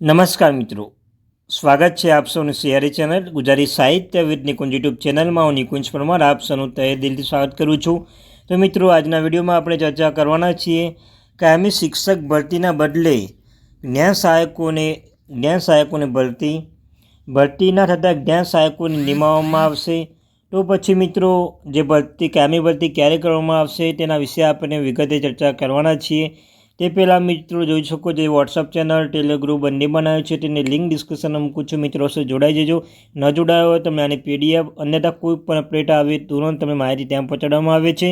નમસ્કાર મિત્રો. સ્વાગત છે આપ સૌનું સિયારી ચેનલ ગુજરાતી સાહિત્ય વિદ નિકુંજ યુટ્યુબ ચેનલમાં. હું નિકુંજ પરમાર, આપ સૌનું તહે દિલથી સ્વાગત કરું છું. તો મિત્રો, આજના વિડીયોમાં આપણે ચર્ચા કરવાના છીએ કાયમી શિક્ષક ભરતીના બદલે જ્ઞાન સહાયકોને જ્ઞાન સહાયકોને ભરતી ભરતી ના થતાં જ્ઞાન સહાયકોને નિમાવવામાં આવશે. તો પછી મિત્રો, જે ભરતી, કાયમી ભરતી ક્યારે કરવામાં આવશે તેના વિશે આપણે વિગતે ચર્ચા કરવાના છીએ. તે પહેલાં મિત્રો જોઈ શકો જે વોટ્સઅપ ચેનલ ટેલિગ્રુપ બંને બનાવ્યું છે. તેની લિંક ડિસ્ક્રિપ્શનમાં મૂકું છું. મિત્રો સાથે જોડાઈ જજો. ન જોડાયો હોય તમને આની પીડીએફ અન્યથા કોઈ પણ અપડેટ આવે, તુરંત તમને માહિતી ત્યાં પહોંચાડવામાં આવે છે.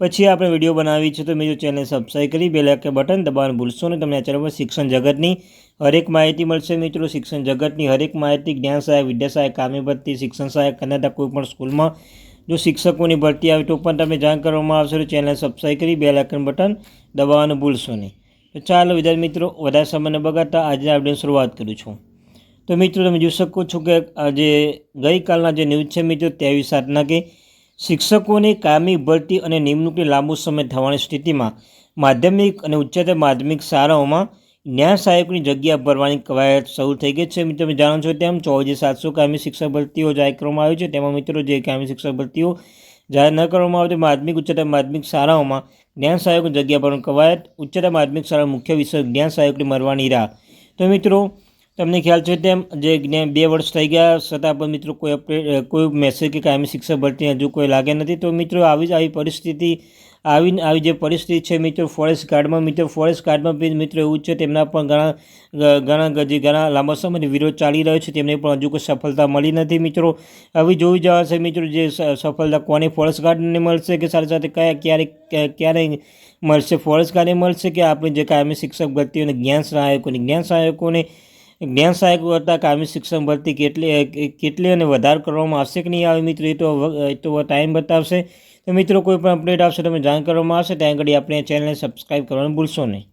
પછી આપણે વીડિયો બનાવી છે, તો મિત્રો ચેનલ સબસ્ક્રાઈબ કરી બે કે બટન દબાવવાનું ભૂલશો નહીં. તમને આ ચેનલ પર શિક્ષણ જગતની હરેક માહિતી મળશે મિત્રો. શિક્ષણ જગતની હરેક માહિતી, જ્ઞાન સહાયક, વિદ્યા સહાયક કામી ભરતી શિક્ષણ સહાયક અન્યથા કોઈ પણ સ્કૂલમાં જો શિક્ષકોની ભરતી આવે તો પણ તમે જાણ કરવામાં આવશે. તો ચેનલ સબસ્ક્રાઈબ કરી બે આઇકન બટન દબાવવાનું ભૂલશો નહીં. તો ચાલો વિદ્યાર્થી મિત્રો, વધારે સમયને બગાડતા આજે આપણે શરૂઆત કરું છું. તો મિત્રો, તમે જોઈ શકો છો કે આજે ગઈકાલના જે ન્યૂઝ છે મિત્રો ત્રેવીસ સાતના કે શિક્ષકોની કાયમી ભરતી અને નિમણૂકની લાંબો સમય થવાની સ્થિતિમાં માધ્યમિક અને ઉચ્ચતર માધ્યમિક શાળાઓમાં ન્યાય સહાયકની જગ્યા ભરવાની કવાયત શરૂ થઈ ગઈ છે. તમે જાણો છો તેમ ચોવીસ સાતસો કાયમી શિક્ષક ભરતીઓ જાહેર કરવામાં આવી છે. તેમાં મિત્રો, જે કાયમી શિક્ષક ભરતીઓ જાહેર ન કરવામાં આવે તો માધ્યમિક, ઉચ્ચતર માધ્યમિક શાળાઓમાં જ્ઞાન સહાયકની જગ્યા પર કવાયત, ઉચ્ચતર માધ્યમિક શાળા મુખ્ય વિષય જ્ઞાન સહાયકની મળવાની રાહ. તો મિત્રો તમને ખ્યાલ છે તેમ જે બે વર્ષ થઈ ગયા છતાં પણ મિત્રો કોઈ અપડેટ કોઈ મેસેજ કે કાયમી શિક્ષક ભરતી હજુ કોઈ લાગે નથી. તો મિત્રો આવી જ આવી પરિસ્થિતિ આવી આવી જે પરિસ્થિતિ છે મિત્રો ફોરેસ્ટ ગાર્ડમાં મિત્રો ફોરેસ્ટ ગાર્ડમાં બી મિત્રો એવું છે, તેમના પણ ઘણા ઘણા જે ઘણા લાંબા સમયથી વિરોધ ચાલી રહ્યો છે. તેમને પણ હજુ કોઈ સફળતા મળી નથી મિત્રો. હવે જોઈ જવાશે મિત્રો જે સફળતા કોને ફોરેસ્ટ ગાર્ડને મળશે કે સાથે સાથે કયા, ક્યારે ક્યારે મળશે? ફોરેસ્ટ ગાર્ડને મળશે કે આપણે જે કાયમી શિક્ષક ભરતીઓને જ્ઞાન સહાયકોને જ્ઞાન સહાયકોને જ્ઞાન સહાયકો કરતાં કામી શિક્ષણ ભરતી કેટલી કેટલી અને વધારે કરવામાં આવશે કે નહીં આવે મિત્રો? એ તો એ તો ટાઈમ બતાવશે. તો મિત્રો, કોઈ પણ અપડેટ આવશે, તમે જાણ કરવામાં આવશે. ત્યાં આગળ આપણે ચેનલને સબસ્ક્રાઈબ કરવાનું ભૂલશો નહીં.